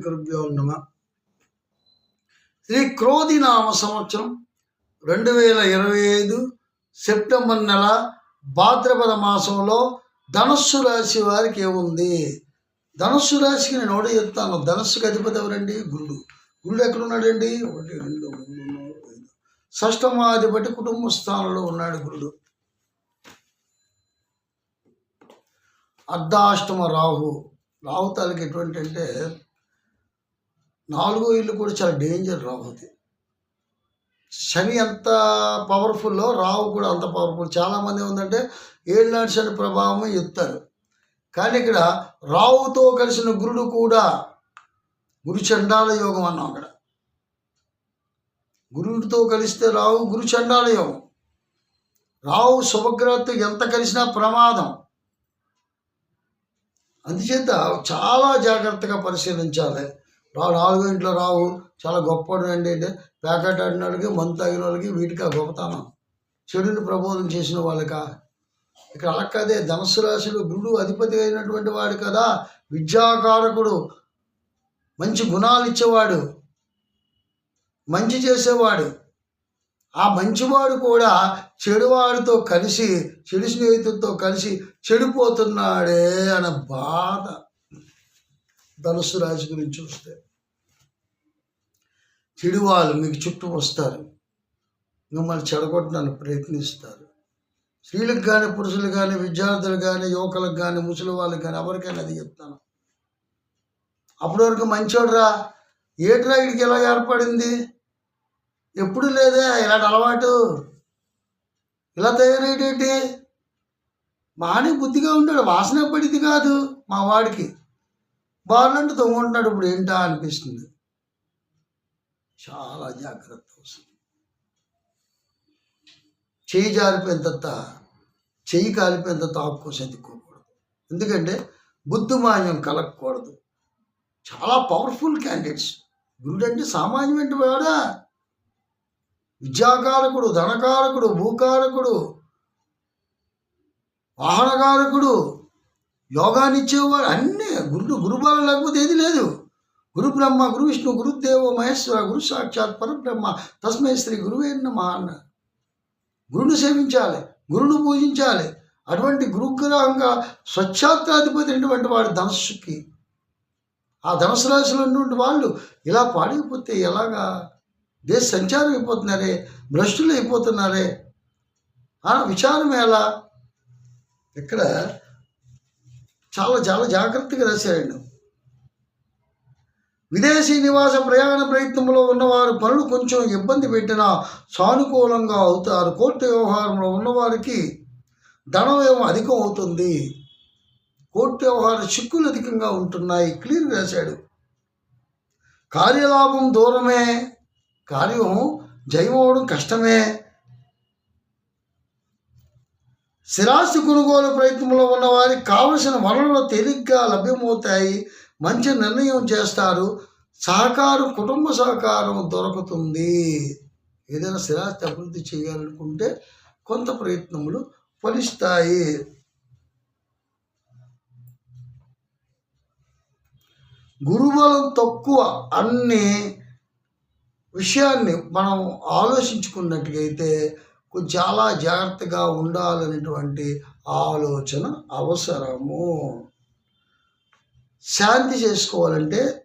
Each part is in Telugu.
శ్రీ నమ. శ్రీ క్రోధి నామ సంవత్సరం రెండు వేల ఇరవై ఐదు సెప్టెంబర్ నెల భాద్రపద మాసంలో ధనస్సు రాశి వారికి ఏముంది? ధనస్సు రాశికి నేను ఒకటి చెప్తాను. ధనస్సుకి అధిపతి ఎవరండి? గురుడు. గురుడు ఎక్కడున్నాడండి? ఒకటి రెండు మూడు నాలుగు ఐదు. షష్టమాధిపతి కుటుంబ స్థానంలో ఉన్నాడు గురుడు. అర్ధాష్టమ రాహు. రాహు తాలకి ఎటువంటి అంటే నాలుగో ఇల్లు కూడా చాలా డేంజర్ రాహుది శని ఎంత పవర్ఫుల్లో రావు కూడా అంత పవర్ఫుల్. చాలామంది ఏంటంటే ఏళ్ళనాడు శని ప్రభావం ఎత్తారు. కానీ ఇక్కడ రావుతో కలిసిన గురుడు కూడా గురు చండాల యోగం అన్నాం అక్కడ. గురుడితో కలిస్తే రావు గురు చండాల యోగం. రావు శుభగ్రహతో ఎంత కలిసినా ప్రమాదం. అందుచేత చాలా జాగ్రత్తగా పరిశీలించాలి. రా నాలుగో ఇంట్లో రావు. చాలా గొప్పడు అండి అంటే ప్యాకెట్ ఆడిన వాళ్ళకి మందు తాగిన వాళ్ళకి వీటికి ఆ గొప్పతనం. చెడుని ప్రబోధం చేసిన వాళ్ళక? ఇక్కడ అలా కదే ధనస్సు రాశులు గురుడు అధిపతి అయినటువంటి వాడు కదా విద్యాకారకుడు. మంచి గుణాలు ఇచ్చేవాడు. మంచి చేసేవాడు. ఆ మంచివాడు కూడా చెడువాడితో కలిసి చెడు స్నేహితులతో కలిసి చెడిపోతున్నాడే అన్న బాధ. ధనుసు రాశి గురించి చూస్తే చెడువాళ్ళు మీకు చుట్టూ వస్తారు. మిమ్మల్ని చెడగొట్టడానికి ప్రయత్నిస్తారు. స్త్రీలకు కానీ పురుషులు కానీ విద్యార్థులు కానీ యువకులకు కానీ ముసలి వాళ్ళకి కానీ ఎవరికైనా అది చెప్తాను. అప్పటి వరకు మంచోడు ఏట్రా ఇడికి ఎలా ఏర్పడింది? ఎప్పుడు లేదే? ఇలాంటి అలవాటు. ఇలా తయారయ్యేటి మాని బుద్ధిగా ఉంటాడు వాసన పడిది కాదు మా వాడికి. బాగుంటే తొంగుంటున్నాడు ఇప్పుడు ఏంటా అనిపిస్తుంది. చాలా జాగ్రత్త అవసరం. చేయి జారిపోయిన తర్వాత చెయ్యి కాలిపోయిన తర్వాత ఆకు కోసం ఎత్తుక్కోకూడదు ఎందుకంటే బుద్ధిమాన్యం కలగకూడదు. చాలా పవర్ఫుల్ క్యాండిడేట్స్ గురుడు అంటే సామాన్యమైన వాడా? విద్యాకారకుడు ధనకారకుడు భూకారకుడు వాహనకారకుడు యోగాన్ని ఇచ్చేవాడు అన్నీ గురుడు గురుబలం లేకపోతే ఏది లేదు. గురు బ్రహ్మ గురు విష్ణు గురుదేవ మహేశ్వర గురు సాక్షాత్ పరబ్రహ్మ తస్మై శ్రీ గురువే నమ అన్న. గురుడు సేవించాలి గురును పూజించాలి. అటువంటి గురుగ్రహంగా స్వచ్ఛాత్రాధిపతి అయినటువంటి వాడు ధనస్సుకి. ఆ ధనస్సు రాశిలో ఉన్నటువంటి వాళ్ళు ఇలా పాడైపోతే ఎలాగా? దేశ సంచారం అయిపోతున్నారే భ్రష్టులు అయిపోతున్నారే. విచారం ఎలా? ఇక్కడ చాలా చాలా జాగ్రత్తగా రాశాడు విదేశీ నివాస ప్రయాణ ప్రయత్నంలో ఉన్నవారు పనులు కొంచెం ఇబ్బంది పెట్టినా సానుకూలంగా అవుతారు. కోర్టు వ్యవహారంలో ఉన్నవారికి ధనం ఏమో అధికం అవుతుంది. కోర్టు వ్యవహార చిక్కులు అధికంగా ఉంటున్నాయి. క్లియర్ రాశాడు. కార్యలాభం దూరమే. కార్యం జయమవడం కష్టమే. స్థిరాస్తి కొనుగోలు ప్రయత్నంలో ఉన్న వారికి కావలసిన వనరులు తేలిగ్గా లభ్యమవుతాయి. మంచి నిర్ణయం చేస్తారు. సహకారం కుటుంబ సహకారం దొరుకుతుంది. ఏదైనా స్థిరాస్తి అభివృద్ధి చేయాలనుకుంటే కొంత ప్రయత్నములు ఫలిస్తాయి. గురుబలం తక్కువ అన్ని విషయాన్ని మనం ఆలోచించుకున్నట్టుగైతే చాలా జాగ్రత్తగా ఉండాలనేటువంటి ఆలోచన అవసరము. శాంతి చేసుకోవాలంటే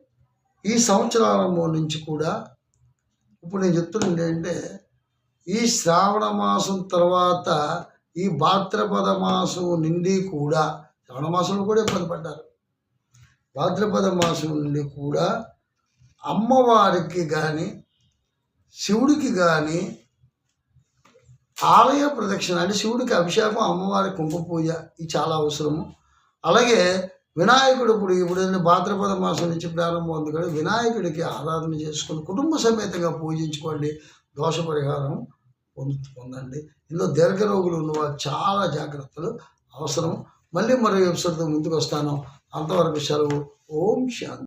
ఈ సంవత్సరారంభం నుంచి కూడా ఇప్పుడు నేను చెప్తున్నది ఏంటంటే ఈ శ్రావణ మాసం తర్వాత ఈ భాద్రపద మాసం నుండి కూడా శ్రావణ మాసంలో కూడా ఇబ్బంది పడ్డారు. భాద్రపద మాసం నుండి కూడా అమ్మవారికి కానీ శివుడికి కానీ ఆలయ ప్రదక్షిణ అంటే శివుడికి అభిషేకం అమ్మవారి కుంభ పూజ ఇది చాలా అవసరము. అలాగే వినాయకుడు ఇప్పుడు ఇప్పుడు భాద్రపద మాసం నుంచి ప్రారంభం ఉంది వినాయకుడికి ఆరాధన చేసుకుని కుటుంబ సమేతంగా పూజించుకోండి. దోష పరిహారం పొందు పొందండి. ఇందులో దీర్ఘ రోగులు ఉన్నవారు చాలా జాగ్రత్తలు అవసరం. మళ్ళీ మరో ఎపిసోడ్తో ముందుకు వస్తాను. అంతవరకు సెలవు. ఓం శాంతి.